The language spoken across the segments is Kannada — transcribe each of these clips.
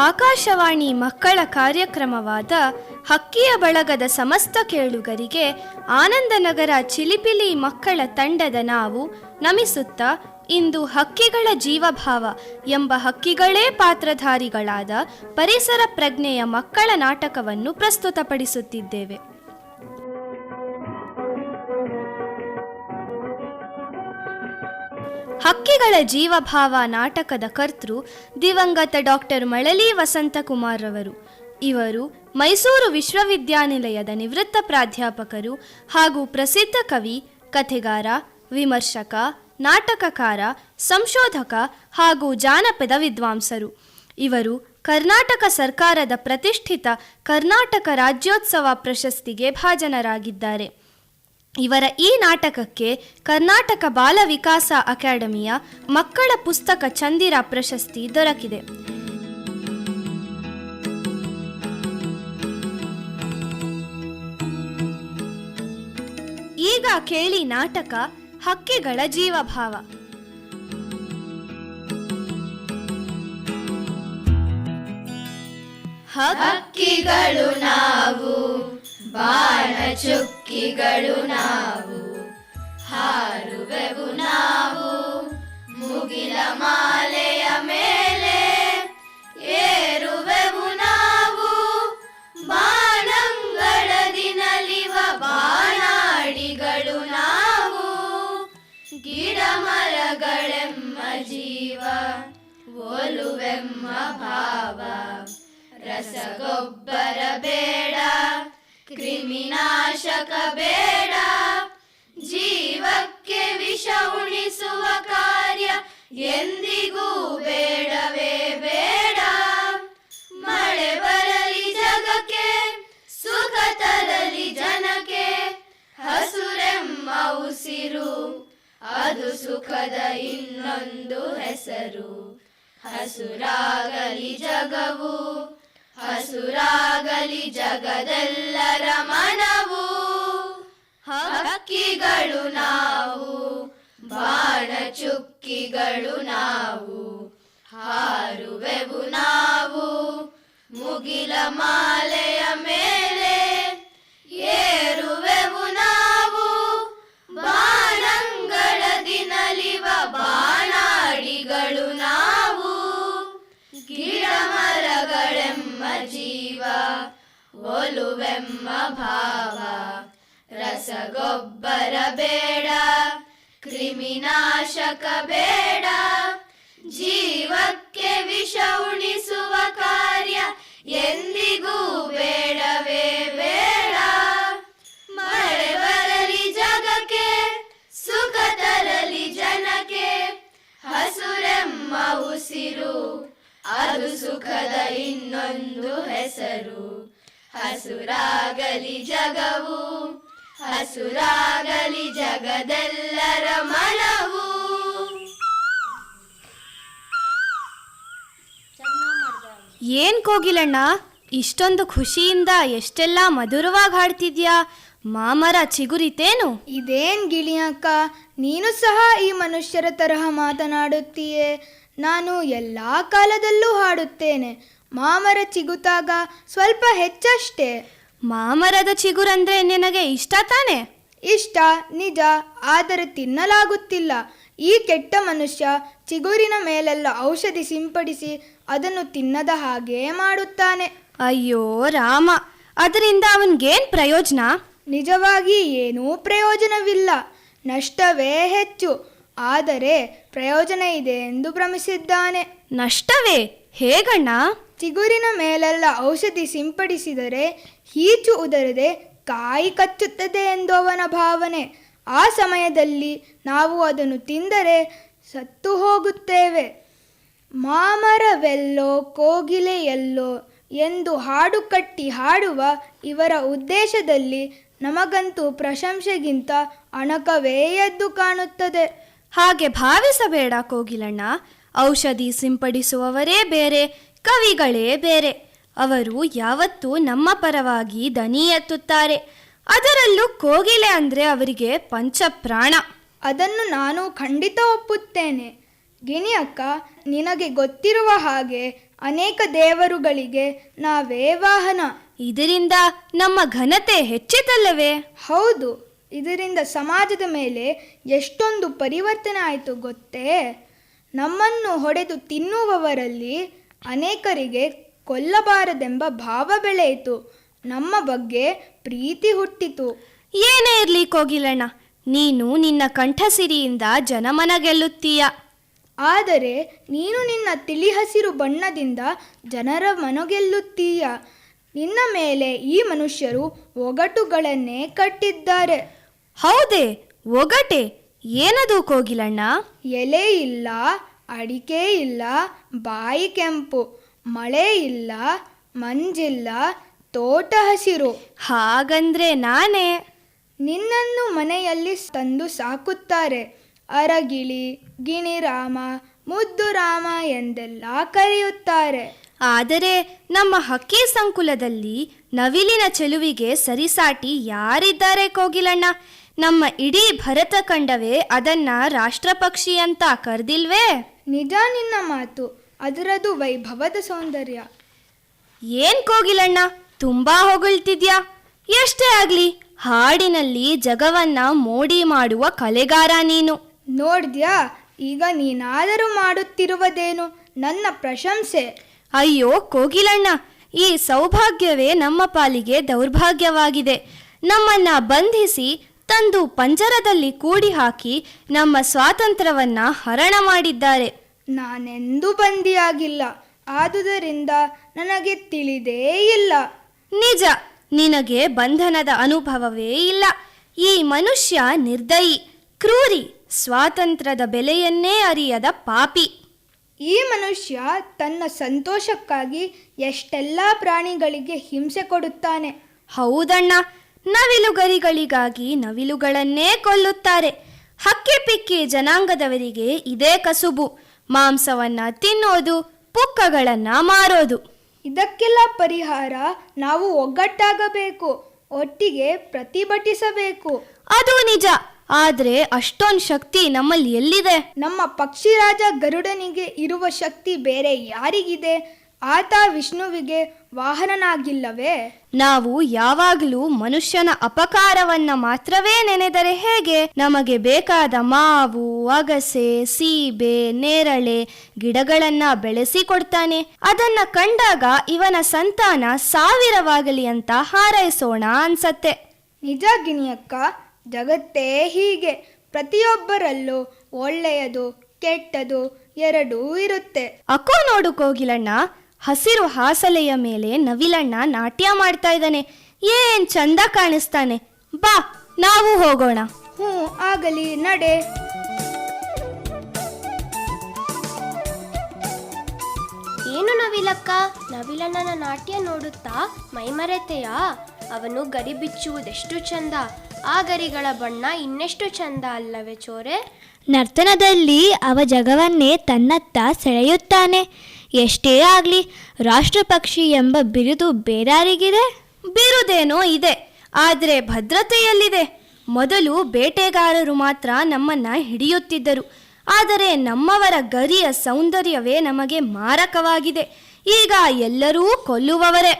ಆಕಾಶವಾಣಿ ಮಕ್ಕಳ ಕಾರ್ಯಕ್ರಮವಾದ ಹಕ್ಕಿಯ ಬಳಗದ ಸಮಸ್ತ ಕೇಳುಗರಿಗೆ ಆನಂದನಗರ ಚಿಲಿಪಿಲಿ ಮಕ್ಕಳ ತಂಡದ ನಾವು ನಮಿಸುತ್ತಾ ಇಂದು ಹಕ್ಕಿಗಳ ಜೀವಭಾವ ಎಂಬ ಹಕ್ಕಿಗಳೇ ಪಾತ್ರಧಾರಿಗಳಾದ ಪರಿಸರ ಪ್ರಜ್ಞೆಯ ಮಕ್ಕಳ ನಾಟಕವನ್ನು ಪ್ರಸ್ತುತಪಡಿಸುತ್ತಿದ್ದೇವೆ. ಹಕ್ಕಿಗಳ ಜೀವಭಾವ ನಾಟಕದ ಕರ್ತೃ ದಿವಂಗತ ಡಾಕ್ಟರ್ ಮಳಲಿ ವಸಂತಕುಮಾರ್ ಅವರು ಇವರು ಮೈಸೂರು ವಿಶ್ವವಿದ್ಯಾನಿಲಯದ ನಿವೃತ್ತ ಪ್ರಾಧ್ಯಾಪಕರು ಹಾಗೂ ಪ್ರಸಿದ್ಧ ಕವಿ, ಕಥೆಗಾರ, ವಿಮರ್ಶಕ ನಾಟಕಕಾರ, ಸಂಶೋಧಕ ಹಾಗೂ ಜಾನಪದ ವಿದ್ವಾಂಸರು. ಇವರು ಕರ್ನಾಟಕ ಸರ್ಕಾರದ ಪ್ರತಿಷ್ಠಿತ ಕರ್ನಾಟಕ ರಾಜ್ಯೋತ್ಸವ ಪ್ರಶಸ್ತಿಗೆ ಭಾಜನರಾಗಿದ್ದಾರೆ. ಇವರ ಈ ನಾಟಕಕ್ಕೆ ಕರ್ನಾಟಕ ಬಾಲ ವಿಕಾಸ ಅಕಾಡೆಮಿಯ ಮಕ್ಕಳ ಪುಸ್ತಕ ಚಂದಿರ ಪ್ರಶಸ್ತಿ ದೊರಕಿದೆ. ಈಗ ಕೇಳಿ ನಾಟಕ ಹಕ್ಕಿಗಳ ಜೀವಭಾವ. ಹಕ್ಕಿಗಳು ನಾವು ಬಾಣ ಚುಕ್ಕಿಗಳು ನಾವು ಹಾರುವೆವು ನಾವು ಮುಗಿಲ ಮಾಲೆಯ ಮೇಲೆ ಒಲುವೆಮ್ಮ ಭಾವ. ರಸಗೊಬ್ಬರ ಬೇಡ, ಕ್ರಿಮಿನಾಶಕ ಬೇಡ. ಜೀವಕ್ಕೆ ವಿಷ ಉಣಿಸುವ ಕಾರ್ಯ ಎಂದಿಗೂ ಬೇಡವೇ ಬೇಡ. ಮಳೆ ಬರಲಿ ಜಗಕ್ಕೆ, ಸುಖ ತರಲಿ ಜನಕ್ಕೆ. ಹಸುರೆಮ್ಮ ಉಸಿರು, ಅದು ಸುಖದ ಇನ್ನೊಂದು ಹೆಸರು. ಹಸುರಾಗಲಿ ಜಗವು, ಹಸುರಾಗಲಿ ಜಗದೆಲ್ಲರ ಮನವು. ಹಕ್ಕಿಗಳು ನಾವು, ಬಾಣ ಚುಕ್ಕಿಗಳು ನಾವು, ಹಾರುವೆವು ನಾವು. ಮುಗಿಲ ಮಾಲೆಯ ಮೇಲೆ ಒಲುವೆಮ್ಮ ಭಾವ. ರಸಗೊಬ್ಬರ ಬೇಡ, ಕ್ರಿಮಿನಾಶಕ ಬೇಡ. ಜೀವಕ್ಕೆ ವಿಷ ಉಣಿಸುವ ಕಾರ್ಯ ಎಂದಿಗೂ ಬೇಡವೇ ಬೇಡ. ಮಳೆ ಬರಲಿ ಜಗಕ್ಕೆ, ಸುಖ ತರಲಿ ಜನಕ್ಕೆ. ಹಸುರೆಮ್ಮ ಉಸಿರು, ಅದು ಸುಖದ ಇನ್ನೊಂದು ಹೆಸರು. ಹಸುರಾಗಲಿ ಜಗವು ಹಸುರಾಗಲಿ ಜಗದೆಲ್ಲರ ಮನವು. ಏನ್ ಕೋಗಿಲಣ್ಣ ಇಷ್ಟೊಂದು ಖುಷಿಯಿಂದ ಎಷ್ಟೆಲ್ಲ ಮಧುರವಾಗಿ ಹಾಡ್ತಿದ್ಯಾ? ಮಾಮರ ಚಿಗುರಿತೇನು? ಇದೇನ್ ಗಿಳಿಯಕ್ಕ ನೀನು ಸಹ ಈ ಮನುಷ್ಯರ ತರಹ ಮಾತನಾಡುತ್ತೀಯೇ. ನಾನು ಎಲ್ಲಾ ಕಾಲದಲ್ಲೂ ಹಾಡುತ್ತೇನೆ. ಮಾಮರ ಚಿಗುತಾಗ ಸ್ವಲ್ಪ ಹೆಚ್ಚಷ್ಟೇ. ಮಾಮರದ ಚಿಗುರಂದ್ರೆ ನಿನಗೆ ಇಷ್ಟ ತಾನೆ? ಇಷ್ಟ ನಿಜ ಆದರೆ ತಿನ್ನಲಾಗುತ್ತಿಲ್ಲ. ಈ ಕೆಟ್ಟ ಮನುಷ್ಯ ಚಿಗುರಿನ ಮೇಲೆಲ್ಲ ಔಷಧಿ ಸಿಂಪಡಿಸಿ ಅದನ್ನು ತಿನ್ನದ ಹಾಗೇ ಮಾಡುತ್ತಾನೆ. ಅಯ್ಯೋ ರಾಮ ಅದರಿಂದ ಅವನ್ಗೇನ್ ಪ್ರಯೋಜನ? ನಿಜವಾಗಿ ಏನೂ ಪ್ರಯೋಜನವಿಲ್ಲ. ನಷ್ಟವೇ ಹೆಚ್ಚು. ಆದರೆ ಪ್ರಯೋಜನ ಇದೆ ಎಂದು ಭ್ರಮಿಸಿದ್ದಾನೆ. ನಷ್ಟವೇ? ಹೇಗಣ್ಣ? ಚಿಗುರಿನ ಮೇಲೆಲ್ಲ ಔಷಧಿ ಸಿಂಪಡಿಸಿದರೆ ಹೀಚು ಉದರದೆ ಕಾಯಿ ಕಚ್ಚುತ್ತದೆ ಎಂದು ಅವನ ಭಾವನೆ. ಆ ಸಮಯದಲ್ಲಿ ನಾವು ಅದನ್ನು ತಿಂದರೆ ಸತ್ತು ಹೋಗುತ್ತೇವೆ. ಮಾಮರವೆಲ್ಲೋ ಕೋಗಿಲೆಯೆಲ್ಲೋ ಎಂದು ಹಾಡು ಕಟ್ಟಿ ಹಾಡುವ ಇವರ ಉದ್ದೇಶದಲ್ಲಿ ನಮಗಂತೂ ಪ್ರಶಂಸೆಗಿಂತ ಅಣಕವೇ ಎದ್ದು ಕಾಣುತ್ತದೆ. ಹಾಗೆ ಭಾವಿಸಬೇಡ ಕೋಗಿಲಣ್ಣ. ಔಷಧಿ ಸಿಂಪಡಿಸುವವರೇ ಬೇರೆ ಕವಿಗಳೇ ಬೇರೆ. ಅವರು ಯಾವತ್ತೂ ನಮ್ಮ ಪರವಾಗಿ ದನಿ ಎತ್ತುತ್ತಾರೆ. ಅದರಲ್ಲೂ ಕೋಗಿಲೆ ಅಂದರೆ ಅವರಿಗೆ ಪಂಚಪ್ರಾಣ. ಅದನ್ನು ನಾನು ಖಂಡಿತ ಒಪ್ಪುತ್ತೇನೆ. ಗಿಣಿ ಅಕ್ಕ ನಿನಗೆ ಗೊತ್ತಿರುವ ಹಾಗೆ ಅನೇಕ ದೇವರುಗಳಿಗೆ ನಾವೇ ವಾಹನ. ಇದರಿಂದ ನಮ್ಮ ಘನತೆ ಹೆಚ್ಚಿತಲ್ಲವೇ? ಹೌದು. ಇದರಿಂದ ಸಮಾಜದ ಮೇಲೆ ಎಷ್ಟೊಂದು ಪರಿವರ್ತನೆ ಆಯಿತು ಗೊತ್ತೇ? ನಮ್ಮನ್ನು ಹೊಡೆದು ತಿನ್ನುವವರಲ್ಲಿ ಅನೇಕರಿಗೆ ಕೊಲ್ಲಬಾರದೆಂಬ ಭಾವ ಬೆಳೆಯಿತು. ನಮ್ಮ ಬಗ್ಗೆ ಪ್ರೀತಿ ಹುಟ್ಟಿತು. ಏನೇ ಇರಲಿ ಕೋಗಿಲಣ್ಣ ನೀನು ನಿನ್ನ ಕಂಠಸಿರಿಯಿಂದ ಜನಮನ ಗೆಲ್ಲುತ್ತೀಯ. ಆದರೆ ನೀನು ನಿನ್ನ ತಿಳಿ ಹಸಿರು ಬಣ್ಣದಿಂದ ಜನರ ಮನಗೆಲ್ಲುತ್ತೀಯ ನಿನ್ನ ಮೇಲೆ ಈ ಮನುಷ್ಯರು ಒಗಟುಗಳನ್ನೇ ಕಟ್ಟಿದ್ದಾರೆ. ಹೌದೇ ಒಗಟೆ ಏನದು ಕೋಗಿಲಣ್ಣ? ಎಲೆ ಇಲ್ಲ ಅಡಿಕೆ ಇಲ್ಲ ಬಾಯಿ ಕೆಂಪು ಮಳೆ ಇಲ್ಲ ಮಂಜಿಲ್ಲ ತೋಟ ಹಸಿರು. ಹಾಗಂದ್ರೆ ನಾನೇ? ನಿನ್ನನ್ನು ಮನೆಯಲ್ಲಿ ತಂದು ಸಾಕುತ್ತಾರೆ. ಅರಗಿಳಿ ಗಿಣಿರಾಮ ಮುದ್ದು ರಾಮ ಎಂದೆಲ್ಲ ಕರೆಯುತ್ತಾರೆ. ಆದರೆ ನಮ್ಮ ಹಕ್ಕಿ ಸಂಕುಲದಲ್ಲಿ ನವಿಲಿನ ಚೆಲುವಿಗೆ ಸರಿಸಾಟಿ ಯಾರಿದ್ದಾರೆ ಕೋಗಿಲಣ್ಣ? ನಮ್ಮ ಇಡೀ ಭರತ ಕಂಡವೇ ಅದನ್ನ ರಾಷ್ಟ್ರಪಕ್ಷಿ ಅಂತ ಕರೆದಿಲ್ವೇ? ನಿಜ ನಿನ್ನ ಮಾತು ಅದರದು ವೈಭವದ ಸೌಂದರ್ಯ. ಏನ್ ಕೋಗಿಲಣ್ಣ ತುಂಬಾ ಹೊಗಳ್ತಿದ್ಯಾ? ಎಷ್ಟೇ ಆಗ್ಲಿ ಹಾಡಿನಲ್ಲಿ ಜಗವನ್ನ ಮೋಡಿ ಮಾಡುವ ಕಲೆಗಾರ ನೀನು. ನೋಡ್ದ್ಯಾ ಈಗ ನೀನಾದರೂ ಮಾಡುತ್ತಿರುವುದೇನು? ನನ್ನ ಪ್ರಶಂಸೆ. ಅಯ್ಯೋ ಕೋಗಿಲಣ್ಣ ಈ ಸೌಭಾಗ್ಯವೇ ನಮ್ಮ ಪಾಲಿಗೆ ದೌರ್ಭಾಗ್ಯವಾಗಿದೆ. ನಮ್ಮನ್ನ ಬಂಧಿಸಿ ತಂದು ಪಂಜರದಲ್ಲಿ ಕೂಡಿ ಹಾಕಿ ನಮ್ಮ ಸ್ವಾತಂತ್ರ್ಯವನ್ನ ಹರಣ ಮಾಡಿದ್ದಾರೆ. ನಾನೆಂದೂ ಬಂದಿಯಾಗಿಲ್ಲ. ಆದುದರಿಂದ ನನಗೆ ತಿಳಿದೇ ಇಲ್ಲ. ನಿಜ ನಿನಗೆ ಬಂಧನದ ಅನುಭವವೇ ಇಲ್ಲ. ಈ ಮನುಷ್ಯ ನಿರ್ದಯಿ ಕ್ರೂರಿ ಸ್ವಾತಂತ್ರ್ಯದ ಬೆಲೆಯನ್ನೇ ಅರಿಯದ ಪಾಪಿ. ಈ ಮನುಷ್ಯ ತನ್ನ ಸಂತೋಷಕ್ಕಾಗಿ ಎಷ್ಟೆಲ್ಲ ಪ್ರಾಣಿಗಳಿಗೆ ಹಿಂಸೆ ಕೊಡುತ್ತಾನೆ. ಹೌದಣ್ಣ ನವಿಲುಗರಿಗಳಿಗಾಗಿ ನವಿಲುಗಳನ್ನೇ ಕೊಲ್ಲುತ್ತಾರೆ. ಹಕ್ಕಿ ಪಿಕ್ಕಿ ಜನಾಂಗದವರಿಗೆ ಇದೇ ಕಸುಬು. ಮಾಂಸವನ್ನ ತಿನ್ನೋದು ಪುಕ್ಕಗಳನ್ನ ಮಾರೋದು. ಇದಕ್ಕೆಲ್ಲ ಪರಿಹಾರ ನಾವು ಒಗ್ಗಟ್ಟಾಗಬೇಕು ಒಟ್ಟಿಗೆ ಪ್ರತಿಭಟಿಸಬೇಕು. ಅದು ನಿಜ. ಆದ್ರೆ ಅಷ್ಟೊಂದು ಶಕ್ತಿ ನಮ್ಮಲ್ಲಿ ಎಲ್ಲಿದೆ? ನಮ್ಮ ಪಕ್ಷಿರಾಜ ಗರುಡನಿಗೆ ಇರುವ ಶಕ್ತಿ ಬೇರೆ ಯಾರಿಗಿದೆ? ಆತ ವಿಷ್ಣುವಿಗೆ ವಾಹನನಾಗಿಲ್ಲವೇ? ನಾವು ಯಾವಾಗಲೂ ಮನುಷ್ಯನ ಅಪಕಾರವನ್ನ ಮಾತ್ರವೇ ನೆನೆದರೆ ಹೇಗೆ? ನಮಗೆ ಬೇಕಾದ ಮಾವು ಅಗಸೆ ಸೀಬೆ ನೇರಳೆ ಗಿಡಗಳನ್ನ ಬೆಳೆಸಿಕೊಡ್ತಾನೆ. ಅದನ್ನ ಕಂಡಾಗ ಇವನ ಸಂತಾನ ಸಾವಿರವಾಗಲಿ ಅಂತ ಹಾರೈಸೋಣ ಅನ್ಸತ್ತೆ. ನಿಜ ಗಿಣಿಯಕ್ಕ ಜಗತ್ತೇ ಹೀಗೆ. ಪ್ರತಿಯೊಬ್ಬರಲ್ಲೂ ಒಳ್ಳೆಯದು ಕೆಟ್ಟದು ಎರಡೂ ಇರುತ್ತೆ. ಅಕ್ಕೋ ನೋಡು ಕೋಗಿಲಣ್ಣ ಹಸಿರು ಹಾಸಲೆಯ ಮೇಲೆ ನವಿಲಣ್ಣ ನಾಟ್ಯ ಮಾಡ್ತಾ ಇದ್ದಾನೆ. ಏನ್ ಚಂದ ಕಾಣಿಸ್ತಾನೆ. ಬಾ ನಾವು ಹೋಗೋಣ. ಹ್ಞೂ ಆಗಲಿ ನಡೆ. ಏನು ನವಿಲಕ್ಕ ನವಿಲಣ್ಣನ ನಾಟ್ಯ ನೋಡುತ್ತಾ ಮೈಮರೆತೆಯಾ? ಅವನು ಗರಿ ಬಿಚ್ಚುವುದೆಷ್ಟು ಚಂದ. ಆ ಗರಿಗಳ ಬಣ್ಣ ಇನ್ನೆಷ್ಟು ಚಂದ ಅಲ್ಲವೇ ಚೋರೆ? ನರ್ತನದಲ್ಲಿ ಅವ ಜಗವನ್ನೇ ತನ್ನತ್ತ ಸೆಳೆಯುತ್ತಾನೆ. ಎಷ್ಟೇ ಆಗಲಿ ರಾಷ್ಟ್ರಪಕ್ಷಿ ಎಂಬ ಬಿರುದು ಬೇರಾರಿಗಿದೆ? ಬಿರುದೇನೋ ಇದೆ, ಆದರೆ ಭದ್ರತೆಯಲ್ಲಿದೆ. ಮೊದಲು ಬೇಟೆಗಾರರು ಮಾತ್ರ ನಮ್ಮನ್ನ ಹಿಡಿಯುತ್ತಿದ್ದರು, ಆದರೆ ನಮ್ಮವರ ಗರಿಯ ಸೌಂದರ್ಯವೇ ನಮಗೆ ಮಾರಕವಾಗಿದೆ. ಈಗ ಎಲ್ಲರೂ ಕೊಲ್ಲುವವರೇ.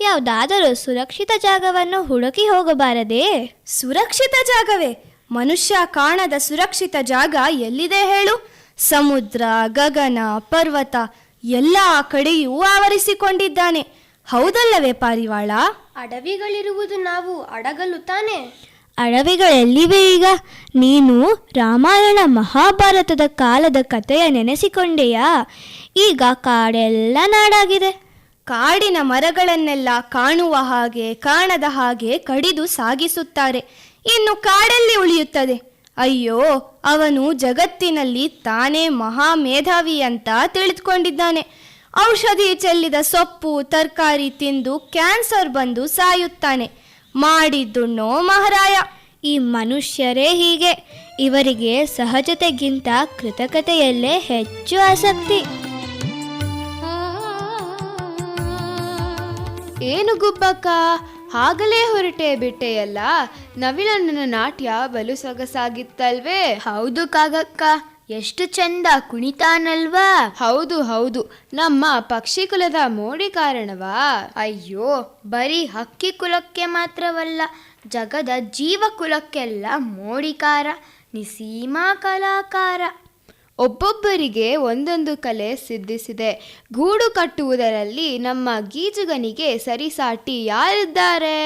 ಯಾವುದಾದರೂ ಸುರಕ್ಷಿತ ಜಾಗವನ್ನು ಹುಡುಕಿ ಹೋಗಬಾರದೇ? ಸುರಕ್ಷಿತ ಜಾಗವೇ? ಮನುಷ್ಯ ಕಾಣದ ಸುರಕ್ಷಿತ ಜಾಗ ಎಲ್ಲಿದೆ ಹೇಳು? ಸಮುದ್ರ, ಗಗನ, ಪರ್ವತ ಎಲ್ಲ ಕಡೆಯೂ ಆವರಿಸಿಕೊಂಡಿದ್ದಾನೆ. ಹೌದಲ್ಲವೇ ಪಾರಿವಾಳ? ಅಡವಿಗಳಿರುವುದು ನಾವು ಅಡಗಲು ತಾನೆ? ಅಡವಿಗಳೆಲ್ಲಿವೆ ಈಗ. ನೀನು ರಾಮಾಯಣ ಮಹಾಭಾರತದ ಕಾಲದ ಕಥೆಯ ನೆನೆಸಿಕೊಂಡೆಯಾ? ಈಗ ಕಾಡೆಲ್ಲ ನಾಡಾಗಿದೆ. ಕಾಡಿನ ಮರಗಳನ್ನೆಲ್ಲ ಕಾಣುವ ಹಾಗೆ ಕಾಣದ ಹಾಗೆ ಕಡಿದು ಸಾಗಿಸುತ್ತಾರೆ. ಇನ್ನು ಕಾಡಲ್ಲಿ ಉಳಿಯುತ್ತದೆ. ಅಯ್ಯೋ, ಅವನು ಜಗತ್ತಿನಲ್ಲಿ ತಾನೇ ಮಹಾ ಮೇಧಾವಿ ಅಂತ ತಿಳಿದುಕೊಂಡಿದ್ದಾನೆ. ಔಷಧಿ ಚೆಲ್ಲಿದ ಸೊಪ್ಪು, ತರಕಾರಿ ತಿಂದು ಕ್ಯಾನ್ಸರ್ ಬಂದು ಸಾಯುತ್ತಾನೆ. ಮಾಡಿದ್ದುಣ್ಣೋ ಮಹಾರಾಯ, ಈ ಮನುಷ್ಯರೇ ಹೀಗೆ. ಇವರಿಗೆ ಸಹಜತೆಗಿಂತ ಕೃತಕತೆಯಲ್ಲೇ ಹೆಚ್ಚು ಆಸಕ್ತಿ. ಏನು ಗುಬ್ಬಕ್ಕ ಆಗಲೇ ಹೊರಟೆ ಬಿಟ್ಟೆಯಲ್ಲ? ನವಿಲಣ್ಣನ ನಾಟ್ಯ ಬಲು ಸೊಗಸಾಗಿತ್ತಲ್ವೇ? ಹೌದು ಕಾಗಕ್ಕ ಎಷ್ಟು ಚಂದ ಕುಣಿತಾನಲ್ವಾ? ಹೌದು ಹೌದು. ನಮ್ಮ ಪಕ್ಷಿ ಕುಲದ ಮೋಡಿ ಕಾರಣವಾ? ಅಯ್ಯೋ ಬರೀ ಹಕ್ಕಿ ಕುಲಕ್ಕೆ ಮಾತ್ರವಲ್ಲ ಜಗದ ಜೀವ ಕುಲಕ್ಕೆಲ್ಲ ಮೋಡಿಕಾರ ನಿಸೀಮಾ ಕಲಾಕಾರ. ಒಬ್ಬೊಬ್ಬರಿಗೆ ಒಂದೊಂದು ಕಲೆ ಸಿದ್ಧಿಸಿದೆ. ಗೂಡು ಕಟ್ಟುವುದರಲ್ಲಿ ನಮ್ಮ ಗೀಜುಗನಿಗೆ ಸರಿಸಾಟಿ ಯಾರಿದ್ದಾರೆ?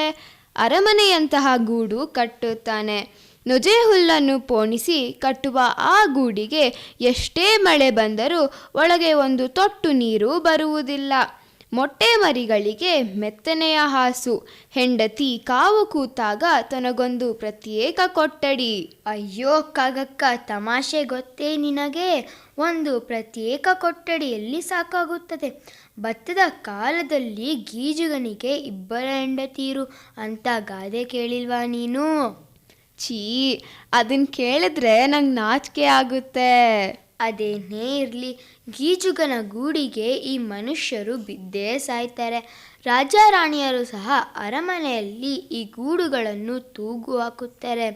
ಅರಮನೆಯಂತಹ ಗೂಡು ಕಟ್ಟುತ್ತಾನೆ. ನೊಜೆ ಹುಲ್ಲನ್ನು ಪೋಣಿಸಿ ಕಟ್ಟುವ ಆ ಗೂಡಿಗೆ ಎಷ್ಟೇ ಮಳೆ ಬಂದರೂ ಒಳಗೆ ಒಂದು ತೊಟ್ಟು ನೀರು ಬರುವುದಿಲ್ಲ. ಮೊಟ್ಟೆ ಮರಿಗಳಿಗೆ ಮೆತ್ತನೆಯ ಹಾಸು. ಹೆಂಡತಿ ಕಾವು ಕೂತಾಗ ತನಗೊಂದು ಪ್ರತ್ಯೇಕ ಕೊಠಡಿ. ಅಯ್ಯೋ ಕಾಗಕ್ಕ, ತಮಾಷೆ ಗೊತ್ತೇ ನಿನಗೆ? ಒಂದು ಪ್ರತ್ಯೇಕ ಕೊಠಡಿಯಲ್ಲಿ ಸಾಕಾಗುತ್ತದೆ. ಭತ್ತದ ಕಾಲದಲ್ಲಿ ಗೀಜುಗನಿಗೆ ಇಬ್ಬರ ಹೆಂಡತೀರು ಅಂತ ಗಾದೆ ಕೇಳಿಲ್ವಾ ನೀನು? ಛೀ ಅದನ್ನ ಕೇಳಿದ್ರೆ ನಂಗೆ ನಾಚಿಕೆ ಆಗುತ್ತೆ. ಅದೇನೇ ಇರಲಿ ಗೀಜುಗನ ಗೂಡಿಗೆ ಈ ಮನುಷ್ಯರು ಬಿದ್ದೇ ಸಾಯ್ತಾರೆ. ರಾಜ ರಾಣಿಯರು ಸಹ ಅರಮನೆಯಲ್ಲಿ ಈ ಗೂಡುಗಳನ್ನು ತೂಗು ಹಾಕುತ್ತಾರೆ.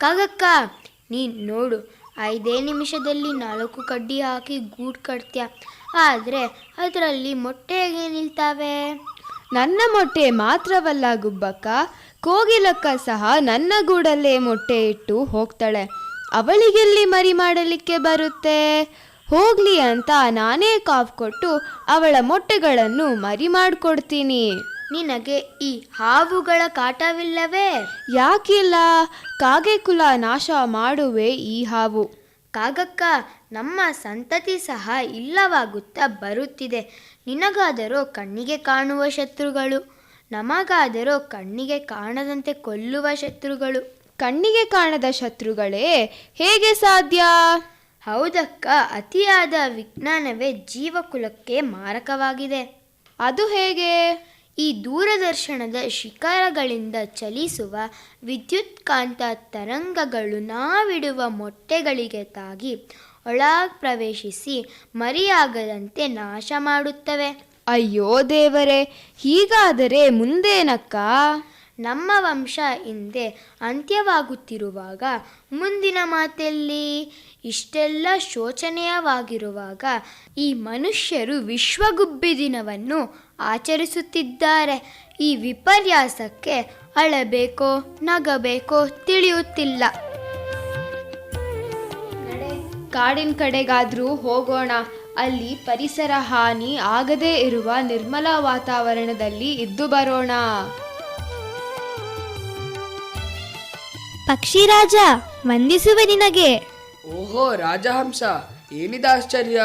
ಕಾಗಕ್ಕ ನೀನು ನೋಡು ಐದೇ ನಿಮಿಷದಲ್ಲಿ ನಾಲ್ಕು ಕಡ್ಡಿ ಹಾಕಿ ಗೂಡು ಕಟ್ತೀಯ. ಆದರೆ ಅದರಲ್ಲಿ ಮೊಟ್ಟೆ ಹೇಗೆ ನಿಲ್ತಾವೆ. ನನ್ನ ಮೊಟ್ಟೆ ಮಾತ್ರವಲ್ಲ ಗುಬ್ಬಕ್ಕ, ಕೋಗಿಲಕ್ಕ ಸಹ ನನ್ನ ಗೂಡಲ್ಲೇ ಮೊಟ್ಟೆ ಇಟ್ಟು ಹೋಗ್ತಾಳೆ. ಅವಳಿಗೆಲ್ಲಿ ಮರಿ ಮಾಡಲಿಕ್ಕೆ ಬರುತ್ತೆ? ಹೋಗ್ಲಿ ಅಂತ ನಾನೇ ಕಾಫ್ ಕೊಟ್ಟು ಅವಳ ಮೊಟ್ಟೆಗಳನ್ನು ಮರಿ ಮಾಡಿಕೊಡ್ತೀನಿ. ನಿನಗೆ ಈ ಹಾವುಗಳ ಕಾಟವಿಲ್ಲವೇ? ಯಾಕಿಲ್ಲ? ಕಾಗೆ ಕುಲ ನಾಶ ಮಾಡುವೆ ಈ ಹಾವು. ಕಾಗಕ್ಕ ನಮ್ಮ ಸಂತತಿ ಸಹ ಇಲ್ಲವಾಗುತ್ತಾ ಬರುತ್ತಿದೆ. ನಿನಗಾದರೂ ಕಣ್ಣಿಗೆ ಕಾಣುವ ಶತ್ರುಗಳು. ನಮಗಾದರೂ ಕಣ್ಣಿಗೆ ಕಾಣದಂತೆ ಕೊಲ್ಲುವ ಶತ್ರುಗಳು. ಕಣ್ಣಿಗೆ ಕಾಣದ ಶತ್ರುಗಳೇ ಹೇಗೆ ಸಾಧ್ಯ? ಹೌದಕ್ಕ ಅತಿಯಾದ ವಿಜ್ಞಾನವೇ ಜೀವಕುಲಕ್ಕೆ ಮಾರಕವಾಗಿದೆ. ಅದು ಹೇಗೆ? ಈ ದೂರದರ್ಶನದ ಶಿಖರಗಳಿಂದ ಚಲಿಸುವ ವಿದ್ಯುತ್ಕಾಂತ ತರಂಗಗಳು ನಾವಿಡುವ ಮೊಟ್ಟೆಗಳಿಗೆ ತಾಗಿ ಒಳ ಪ್ರವೇಶಿಸಿ ಮರಿಯಾಗದಂತೆ ನಾಶ ಮಾಡುತ್ತವೆ. ಅಯ್ಯೋ ದೇವರೇ ಹೀಗಾದರೆ ಮುಂದೇನಕ್ಕ? ನಮ್ಮ ವಂಶ ಹಿಂದೆ ಅಂತ್ಯವಾಗುತ್ತಿರುವಾಗ ಮುಂದಿನ ಮಾತೆಲ್ಲಿ? ಇಷ್ಟೆಲ್ಲ ಶೋಚನೀಯವಾಗಿರುವಾಗ ಈ ಮನುಷ್ಯರು ವಿಶ್ವಗುಬ್ಬಿ ದಿನವನ್ನು ಆಚರಿಸುತ್ತಿದ್ದಾರೆ. ಈ ವಿಪರ್ಯಾಸಕ್ಕೆ ಅಳಬೇಕೋ ನಗಬೇಕೋ ತಿಳಿಯುತ್ತಿಲ್ಲ. ಕಾಡಿನ ಕಡೆಗಾದ್ರೂ ಹೋಗೋಣ. ಅಲ್ಲಿ ಪರಿಸರ ಹಾನಿ ಆಗದೇ ಇರುವ ನಿರ್ಮಲ ವಾತಾವರಣದಲ್ಲಿ ಇದ್ದು ಬರೋಣ. ಪಕ್ಷಿ ರಾಜ ವಂದಿಸುವೆ ನಿನಗೆ. ಓಹೋ ರಾಜಹಂಸ ಏನಿದೆ ಆಶ್ಚರ್ಯ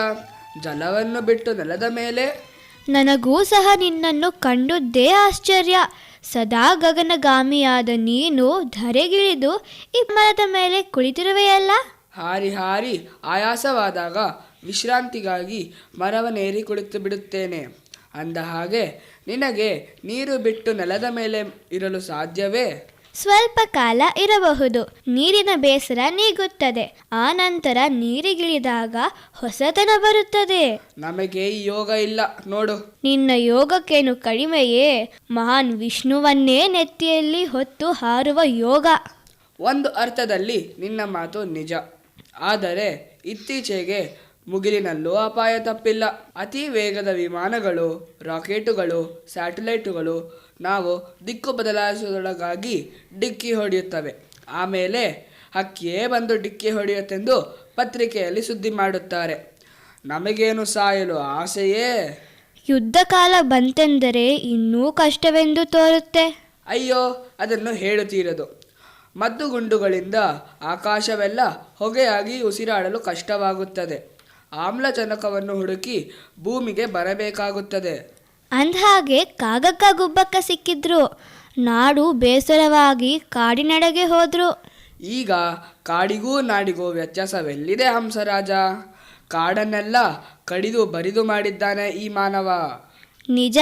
ಜಲವನ್ನು ಬಿಟ್ಟು ನೆಲದ ಮೇಲೆ ನನಗೂ ಸಹ ನಿನ್ನನ್ನು ಕಂಡುದ್ದೇ ಆಶ್ಚರ್ಯ. ಸದಾ ಗಗನಗಾಮಿಯಾದ ನೀನು ಧರೆಗಿಳಿದು ಈ ಮರದ ಮೇಲೆ ಕುಳಿತಿರುವೆಯಲ್ಲ? ಹಾರಿ ಹಾರಿ ಆಯಾಸವಾದಾಗ ವಿಶ್ರಾಂತಿಗಾಗಿ ಮರವನ್ನೇರಿ ಕುಳಿತು ಬಿಡುತ್ತೇನೆ. ಅಂದ ಹಾಗೆ, ನಿನಗೆ ನೀರು ಬಿಟ್ಟು ನೆಲದ ಮೇಲೆ ಇರಲು ಸಾಧ್ಯವೇ? ಸ್ವಲ್ಪ ಕಾಲ ಇರಬಹುದು. ನೀರಿನ ಬೇಸರ ನೀಗುತ್ತದೆ. ಆ ನಂತರ ನೀರಿಗಿಳಿದಾಗ ಹೊಸತನ ಬರುತ್ತದೆ. ನಮಗೆ ಈ ಯೋಗ ಇಲ್ಲ. ನೋಡು. ನಿನ್ನ ಯೋಗಕ್ಕೇನು ಕಡಿಮೆಯೇ? ಮಹಾನ್ ವಿಷ್ಣುವನ್ನೇ ನೆತ್ತಿಯಲ್ಲಿ ಹೊತ್ತು ಹಾರುವ ಯೋಗ. ಒಂದು ಅರ್ಥದಲ್ಲಿ ನಿನ್ನ ಮಾತು ನಿಜ. ಆದರೆ ಇತ್ತೀಚೆಗೆ ಮುಗಿಲಿನಲ್ಲೂ ಅಪಾಯ ತಪ್ಪಿಲ್ಲ. ಅತಿ ವೇಗದ ವಿಮಾನಗಳು ರಾಕೆಟುಗಳು ಸ್ಯಾಟಲೈಟುಗಳು ನಾವು ದಿಕ್ಕು ಬದಲಾಯಿಸುವುದರೊಳಗಾಗಿ ಡಿಕ್ಕಿ ಹೊಡೆಯುತ್ತವೆ. ಆಮೇಲೆ ಹಕ್ಕಿಯೇ ಬಂದು ಡಿಕ್ಕಿ ಹೊಡೆಯುತ್ತೆಂದು ಪತ್ರಿಕೆಯಲ್ಲಿ ಸುದ್ದಿ ಮಾಡುತ್ತಾರೆ. ನಮಗೇನು ಸಾಯಲು ಆಸೆಯೇ? ಯುದ್ಧ ಕಾಲ ಬಂತೆಂದರೆ ಇನ್ನೂ ಕಷ್ಟವೆಂದು ತೋರುತ್ತೆ. ಅಯ್ಯೋ ಅದನ್ನು ಹೇಳುತ್ತೀರದು ಮದ್ದುಗುಂಡುಗಳಿಂದ ಆಕಾಶವೆಲ್ಲ ಹೊಗೆಯಾಗಿ ಉಸಿರಾಡಲು ಕಷ್ಟವಾಗುತ್ತದೆ. ಆಮ್ಲಜನಕವನ್ನು ಹುಡುಕಿ ಭೂಮಿಗೆ ಬರಬೇಕಾಗುತ್ತದೆ. ಅಂದಹಾಗೆ ಕಾಗಕ್ಕ ಗುಬ್ಬಕ್ಕ ಸಿಕ್ಕಿದ್ರು. ನಾಡು ಬೇಸರವಾಗಿ ಕಾಡಿನಡೆಗೆ ಹೋದ್ರು. ಈಗ ಕಾಡಿಗೂ ನಾಡಿಗೂ ವ್ಯತ್ಯಾಸವೆಲ್ಲಿದೆ ಹಂಸರಾಜ? ಕಾಡನ್ನೆಲ್ಲ ಕಡಿದು ಬರಿದು ಮಾಡಿದ್ದಾನೆ ಈ ಮಾನವ. ನಿಜ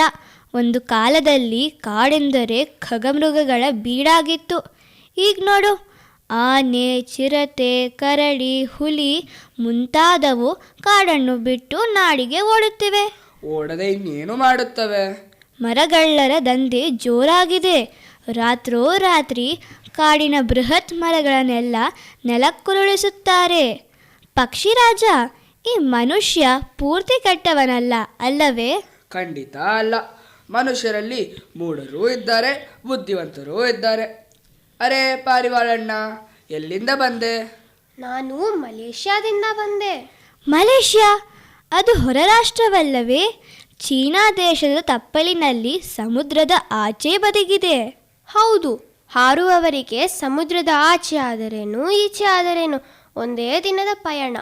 ಒಂದು ಕಾಲದಲ್ಲಿ ಕಾಡೆಂದರೆ ಖಗಮೃಗಗಳ ಬೀಡಾಗಿತ್ತು. ಈಗ ನೋಡು ಆನೆ ಚಿರತೆ ಕರಡಿ ಹುಲಿ ಮುಂತಾದವು ಕಾಡನ್ನು ಬಿಟ್ಟು ನಾಡಿಗೆ ಓಡುತ್ತಿವೆ. ಓಡದೆ ಇನ್ನೇನು ಮಾಡುತ್ತವೆ? ಮರಗಳ್ಳರ ದಂಧೆ ಜೋರಾಗಿದೆ. ರಾತ್ರೋ ರಾತ್ರಿ ಕಾಡಿನ ಬೃಹತ್ ಮರಗಳನ್ನೆಲ್ಲ ನೆಲಕ್ಕುರುಳಿಸುತ್ತಾರೆ. ಪಕ್ಷಿರಾಜ ಈ ಮನುಷ್ಯ ಪೂರ್ತಿ ಕೆಟ್ಟವನಲ್ಲ ಅಲ್ಲವೇ? ಖಂಡಿತ ಅಲ್ಲ. ಮನುಷ್ಯರಲ್ಲಿ ಮೂಢರೂ ಇದ್ದಾರೆ ಬುದ್ಧಿವಂತರೂ ಇದ್ದಾರೆ. ಅರೆ ಪಾರಿವಾಳಣ್ಣ ಎಲ್ಲಿಂದ ಬಂದೆ? ನಾನು ಮಲೇಷ್ಯಾದಿಂದ ಬಂದೆ. ಮಲೇಷ್ಯಾ ಅದು ಹೊರ ರಾಷ್ಟ್ರವಲ್ಲವೇ ಚೀನಾ ದೇಶದ ತಪ್ಪಲಿನಲ್ಲಿ ಸಮುದ್ರದ ಆಚೆ ಬದಿಗಿದೆ. ಹೌದು ಹಾರುವವರಿಗೆ ಸಮುದ್ರದ ಆಚೆ ಆದರೇನು ಈಚೆ ಆದರೇನು? ಒಂದೇ ದಿನದ ಪಯಣ.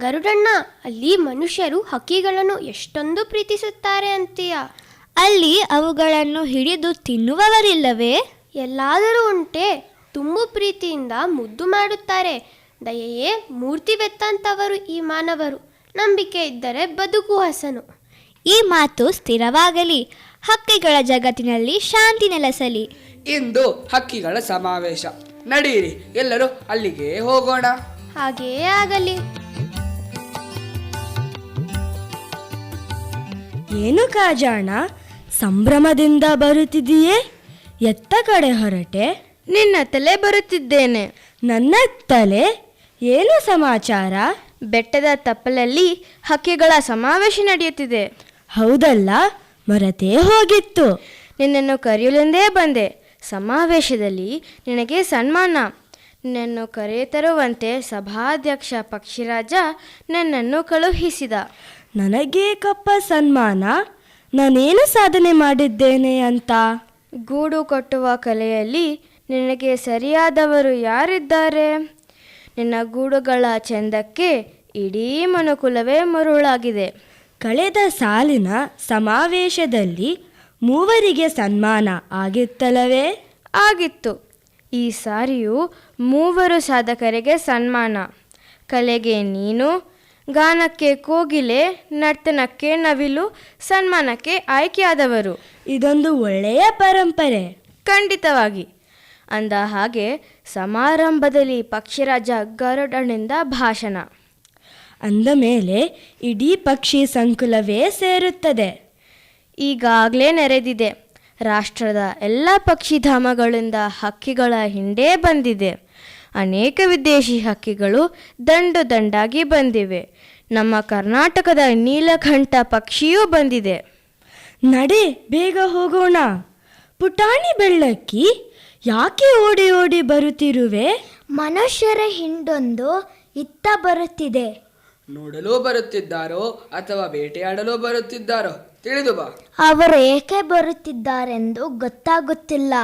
ಗರುಡಣ್ಣ ಅಲ್ಲಿ ಮನುಷ್ಯರು ಹಕ್ಕಿಗಳನ್ನು ಎಷ್ಟೊಂದು ಪ್ರೀತಿಸುತ್ತಾರೆ ಅಂತೀಯ? ಅಲ್ಲಿ ಅವುಗಳನ್ನು ಹಿಡಿದು ತಿನ್ನುವವರಿಲ್ಲವೇ? ಎಲ್ಲಾದರೂ ಉಂಟೆ ತುಂಬು ಪ್ರೀತಿಯಿಂದ ಮುದ್ದು ಮಾಡುತ್ತಾರೆ. ದಯೆಯೇ ಮೂರ್ತಿವೆತ್ತಂತವರು ಈ ಮಾನವರು. ನಂಬಿಕೆ ಇದ್ದರೆ ಬದುಕು ಹಸನು. ಈ ಮಾತು ಸ್ಥಿರವಾಗಲಿ. ಹಕ್ಕಿಗಳ ಜಗತ್ತಿನಲ್ಲಿ ಶಾಂತಿ ನೆಲೆಸಲಿ. ಇಂದು ಹಕ್ಕಿಗಳ ಸಮಾವೇಶ. ನಡೀರಿ ಎಲ್ಲರೂ ಅಲ್ಲಿಗೆ ಹೋಗೋಣ. ಹಾಗೆಯೇ ಆಗಲಿ. ಏನು ಕಾಜಾಣ? ಸಂಭ್ರಮದಿಂದ ಬರುತ್ತಿದೆಯೇ ಎತ್ತ ಕಡೆ ಹೊರಟೆ? ನಿನ್ನ ತಲೆ ಬರುತ್ತಿದ್ದೇನೆ. ನನ್ನ ತಲೆ? ಏನು ಸಮಾಚಾರ? ಬೆಟ್ಟದ ತಪ್ಪಲಲ್ಲಿ ಹಕ್ಕಿಗಳ ಸಮಾವೇಶ ನಡೆಯುತ್ತಿದೆ. ಹೌದಲ್ಲ ಮರತೇ ಹೋಗಿತ್ತು. ನಿನ್ನನ್ನು ಕರೆಯಲೆಂದೇ ಬಂದೆ. ಸಮಾವೇಶದಲ್ಲಿ ನಿನಗೆ ಸನ್ಮಾನ. ನಿನ್ನನ್ನು ಕರೆತರುವಂತೆ ಸಭಾಧ್ಯಕ್ಷ ಪಕ್ಷಿರಾಜ ನನ್ನನ್ನು ಕಳುಹಿಸಿದ. ನನಗೇಕಪ್ಪ ಸನ್ಮಾನ. ನಾನೇನು ಸಾಧನೆ ಮಾಡಿದ್ದೇನೆ ಅಂತ? ಗೂಡು ಕಟ್ಟುವ ಕಲೆಯಲ್ಲಿ ನಿನಗೆ ಸರಿಯಾದವರು ಯಾರಿದ್ದಾರೆ? ನಿನ್ನ ಗೂಡುಗಳ ಚೆಂದಕ್ಕೆ ಇಡೀ ಮನುಕುಲವೇ ಮರುಳಾಗಿದೆ. ಕಳೆದ ಸಾಲಿನ ಸಮಾವೇಶದಲ್ಲಿ ಮೂವರಿಗೆ ಸನ್ಮಾನ ಆಗಿತ್ತಲ್ಲವೇ? ಆಗಿತ್ತು. ಈ ಸಾರಿಯೂ ಮೂವರು ಸಾಧಕರಿಗೆ ಸನ್ಮಾನ. ಕಲೆಗೆ ನೀನು ಗಾನಕ್ಕೆ ಕೋಗಿಲೆ ನರ್ತನಕ್ಕೆ ನವಿಲು ಸನ್ಮಾನಕ್ಕೆ ಆಯ್ಕೆಯಾದವರು. ಇದೊಂದು ಒಳ್ಳೆಯ ಪರಂಪರೆ. ಖಂಡಿತವಾಗಿ. ಅಂದ ಹಾಗೆ ಸಮಾರಂಭದಲ್ಲಿ ಪಕ್ಷಿರಾಜ ಗರುಡನಿಂದ ಭಾಷಣ. ಅಂದ ಮೇಲೆ ಇಡೀ ಪಕ್ಷಿ ಸಂಕುಲವೇ ಸೇರುತ್ತದೆ. ಈಗಾಗಲೇ ನೆರೆದಿದೆ. ರಾಷ್ಟ್ರದ ಎಲ್ಲ ಪಕ್ಷಿಧಾಮಗಳಿಂದ ಹಕ್ಕಿಗಳ ಹಿಂಡೇ ಬಂದಿದೆ. ಅನೇಕ ವಿದೇಶಿ ಹಕ್ಕಿಗಳು ದಂಡು ದಂಡಾಗಿ ಬಂದಿವೆ. ನಮ್ಮ ಕರ್ನಾಟಕದ ನೀಲಕಂಠ ಪಕ್ಷಿಯೂ ಬಂದಿದೆ. ನಡೆ ಬೇಗ ಹೋಗೋಣ. ಪುಟಾಣಿ ಬೆಳ್ಳಕ್ಕಿ ಯಾಕೆ ಓಡಿ ಓಡಿ ಬರುತ್ತಿರುವೆ? ಮನುಷ್ಯರ ಹಿಂಡೊಂದು ಇತ್ತ ಬರುತ್ತಿದೆ. ನೋಡಲು ಬರುತ್ತಿದ್ದಾರೋ ಅಥವಾ ಬೇಟೆಯಾಡಲು ಬರುತ್ತಿದ್ದಾರೋ? ತಿಳಿದು ಬಾ. ಅವರು ಏಕೆ ಬರುತ್ತಿದ್ದಾರೆಂದು ಗೊತ್ತಾಗುತ್ತಿಲ್ಲ.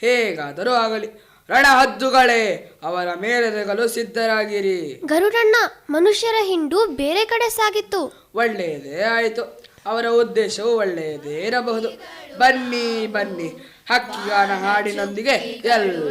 ಹೇಗಾದರೂ ಆಗಲಿ ರಣಹದ್ದುಗಳೇ ಅವರ ಮೇಲೆರಗಲು ಸಿದ್ಧರಾಗಿರಿ. ಗರುಡಣ್ಣ ಮನುಷ್ಯರ ಹಿಂಡು ಬೇರೆ ಕಡೆ ಸಾಗಿತ್ತು. ಒಳ್ಳೆಯದೇ ಆಯಿತು. ಅವರ ಉದ್ದೇಶವು ಒಳ್ಳೆಯದೇ ಇರಬಹುದು. ಬನ್ನಿ ಬನ್ನಿ ಹಕ್ಕಿಗಾನ ಹಾಡಿನೊಂದಿಗೆ ಎಲ್ಲರೂ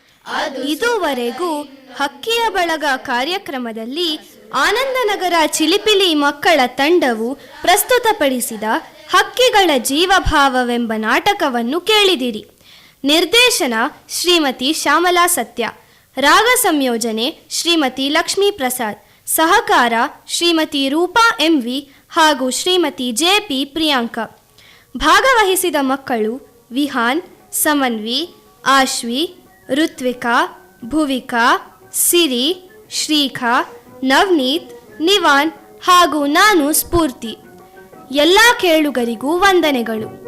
ಇದುವರೆಗೂ ಹಕ್ಕಿಯ ಬಳಗ ಕಾರ್ಯಕ್ರಮದಲ್ಲಿ ಆನಂದನಗರ ಚಿಲಿಪಿಲಿ ಮಕ್ಕಳ ತಂಡವು ಪ್ರಸ್ತುತಪಡಿಸಿದ ಹಕ್ಕಿಗಳ ಜೀವಭಾವವೆಂಬ ನಾಟಕವನ್ನು ಕೇಳಿದಿರಿ. ನಿರ್ದೇಶನ ಶ್ರೀಮತಿ ಶ್ಯಾಮಲಾ ಸತ್ಯ, ರಾಗ ಸಂಯೋಜನೆ ಶ್ರೀಮತಿ ಲಕ್ಷ್ಮೀ ಪ್ರಸಾದ್, ಸಹಕಾರ ಶ್ರೀಮತಿ ರೂಪಾ ಎಂ ವಿ ಹಾಗೂ ಶ್ರೀಮತಿ ಜೆ ಪಿ ಪ್ರಿಯಾಂಕ. ಭಾಗವಹಿಸಿದ ಮಕ್ಕಳು ವಿಹಾನ್, ಸಮನ್ವಿ, ಆಶ್ವಿ ಋತ್ವಿಕಾ ಭುವಿಕಾ ಸಿರಿ ಶ್ರೀಖಾ ನವನೀತ್ ನಿವಾನ್ ಹಾಗೂ ನಾನು ಸ್ಫೂರ್ತಿ. ಎಲ್ಲ ಕೇಳುಗರಿಗೂ ವಂದನೆಗಳು.